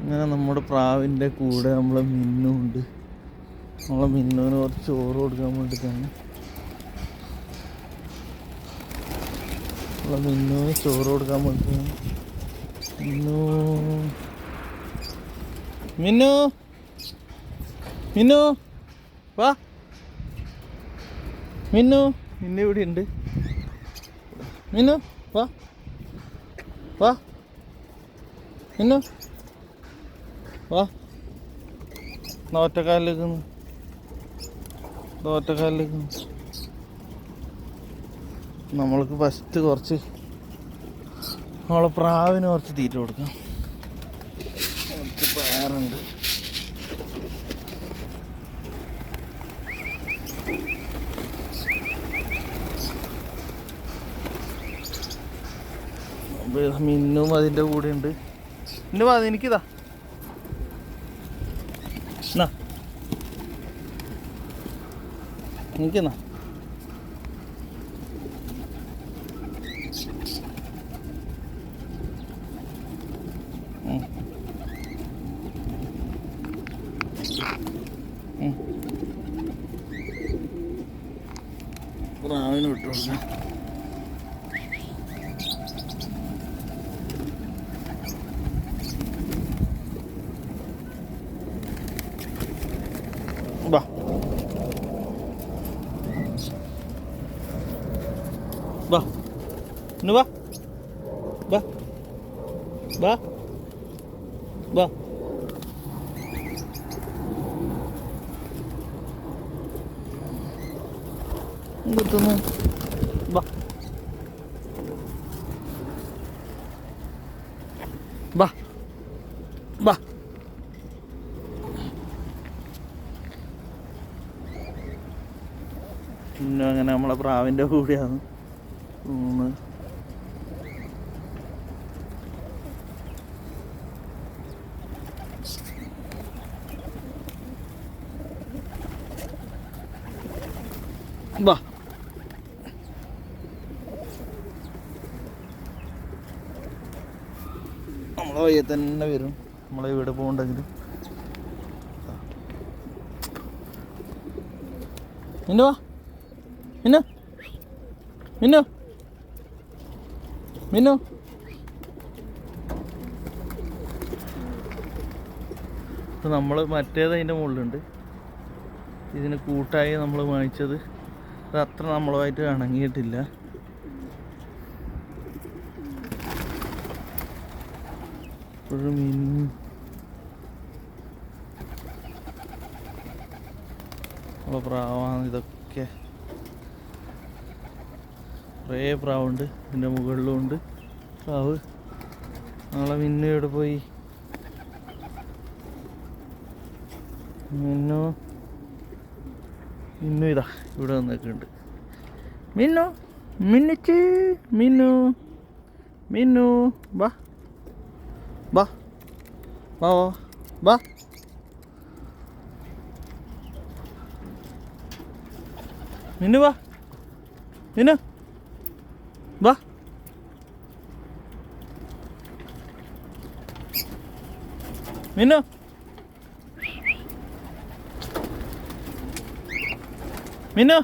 ഇങ്ങനെ നമ്മുടെ പ്രാവിന്റെ കൂടെ നമ്മളെ മിന്നുണ്ട്. നമ്മളെ മിന്നുവിന് കുറച്ച് ചോറ് കൊടുക്കാൻ വേണ്ടിയിട്ടാണ്. നമ്മളെ മിന്നുവിന് ചോറ് കൊടുക്കാൻ വേണ്ടിയിട്ടാണ്. മിന്നു. മിന്നു. മിന്നു. വാ. മിന്നു. മിന്നു ഇവിടെ ഉണ്ട്. മിന്നു വാ. വാ. മിന്നു. വാ. ഒറ്റക്കാലിലേക്ക് നമ്മൾക്ക് ഫസ്റ്റ് കുറച്ച് നമ്മളെ പ്രാവിന് കുറച്ച് തീറ്റ കൊടുക്കാം. കുറച്ച് പയറുണ്ട്. മിന്നും അതിന്റെ കൂടെ ഉണ്ട് വാ എനിക്കിതാ എന്നാ ഉം. പ്രാവിന് വിട്ടു കൊടുക്കാം വാ വാ. ഇന്ന് വാ. വാ. വാ. വാ. കുത്തുന്നു വാ. വാ. വാ. പിന്നെ അങ്ങനെ നമ്മളെ പ്രാവിന്റെ കൂടെയാണ്. ഊണ് വാ നമ്മളെ വയ്യെ തന്നെ വരും. നമ്മളെ വീട് പോകണ്ടെങ്കിൽ മിന്നു വാ. മിന്നു മിന്നു ഇപ്പം നമ്മൾ മറ്റേത് അതിന്റെ മുകളിലുണ്ട്. ഇതിന് കൂട്ടായി നമ്മൾ വാങ്ങിച്ചത്. അത് അത്ര നമ്മളുമായിട്ട് ഇണങ്ങിയിട്ടില്ല. ഇപ്പോഴും മീൻ പ്രാവാണ് ഇതൊക്കെ. കുറേ പ്രാവുണ്ട് ഇതിന്റെ മുകളിലും ഉണ്ട്. പ്രാവ്. നാളെ മിന്നു പോയി? മിന്നു. മിന്നു ഇതാ ഇവിടെ വന്നൊക്കെയുണ്ട് മിന്നു മിന്നിച്ച് മിന്നു. മിന്നു ബാ ബാ വാ വാ ബാ മിന്നു വാ. മിന്നു. വാ. മിന്നു. മിന്നു.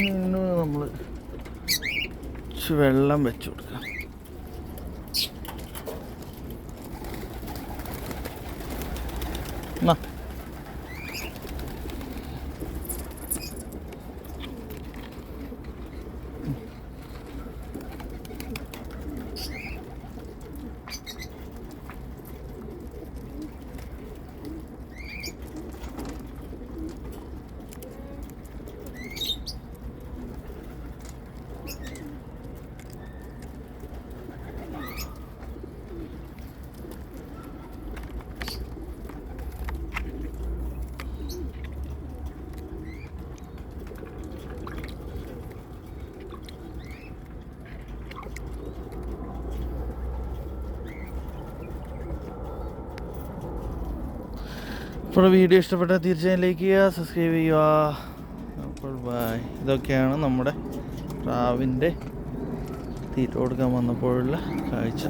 മിന്നു നമ്മൾ വെള്ളം വെച്ചു കൊടുക്കാം. എന്നാ ഇപ്പോൾ വീഡിയോ ഇഷ്ടപ്പെട്ടാൽ തീർച്ചയായും ലൈക്ക് ചെയ്യുക സബ്സ്ക്രൈബ് ചെയ്യുക. അപ്പോൾ ബായ് ഇതൊക്കെയാണ് നമ്മുടെ പ്രാവിന്റെ തീറ്റ കൊടുക്കാൻ വന്നപ്പോഴുള്ള കാഴ്ച.